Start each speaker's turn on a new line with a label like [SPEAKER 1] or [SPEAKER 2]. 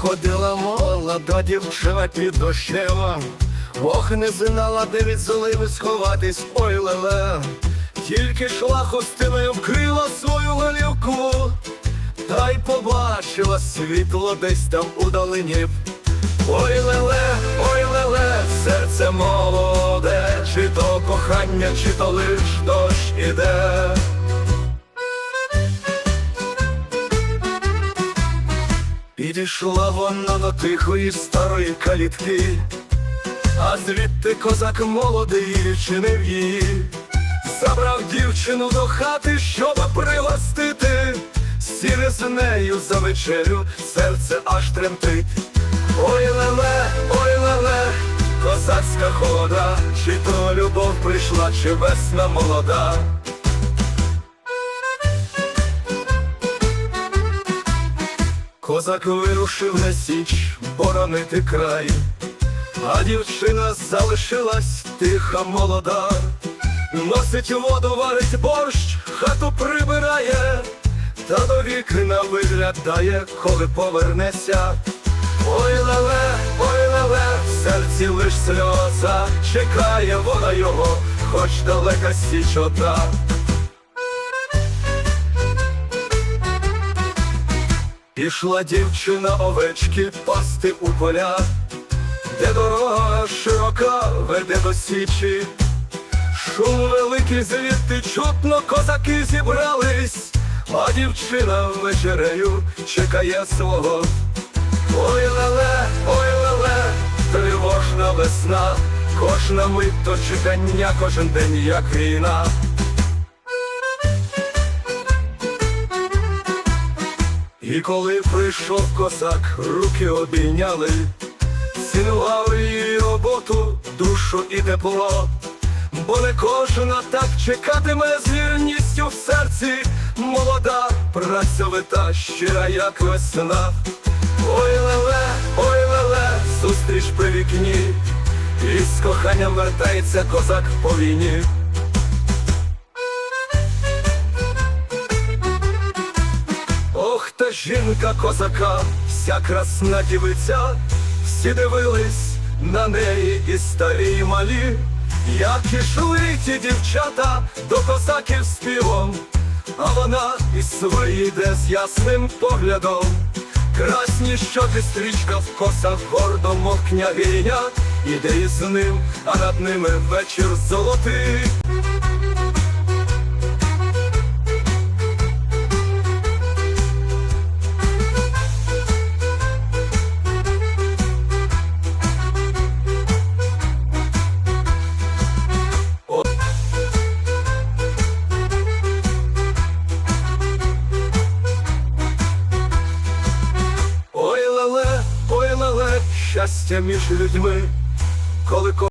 [SPEAKER 1] Ходила молода дівчина під дощем, Ох, не знала, де від зливи сховатись, ой леле, тільки шла хустиною вкрила свою голівку, та й побачила світло десь там у долині. Ой леле, ой леле, серце молоде, чи то кохання, чи то лиш дощ іде. Підійшла вона до тихої старої калітки, а звідти козак молодий чинив її, забрав дівчину до хати, щоб пригостити, сіли з нею за вечерю, серце аж тремтить. Ой леле, ой леле, козацька хода, чи то любов прийшла, чи весна молода. Козак вирушив на січ боронити край, а дівчина залишилась тиха молода, носить воду, варить борщ, хату прибирає, та до вікна виглядає, коли повернеся. Ой леле, ой леле, в серці лиш сльоза, чекає вона його, хоч далека січ одна. Пішла дівчина овечки пасти у поля, де дорога широка веде до січі. Шум великий звідти чутно козаки зібрались, а дівчина вечерею чекає свого. Ой леле, ой леле, тривожна весна, кожна мить то чекання, кожен день як війна. І коли прийшов козак, руки обійняли, цінував її роботу, душу і тепло, бо не кожна так чекатиме з вірністю в серці, молода, працьовита, щира, як весна. Ой леле, ой леле, зустріч при вікні, і з коханням вертається козак по війні. Жінка козака, вся красна дівиця, всі дивились на неї і старі, і малі, як ішли ті дівчата до козаків співом, а вона із своєї йде з ясним поглядом. Красні щоки стрічка в косах гордо, мов княгиня, іде із ним, а над ними вечір золотий. Щастя між людьми, коли ко-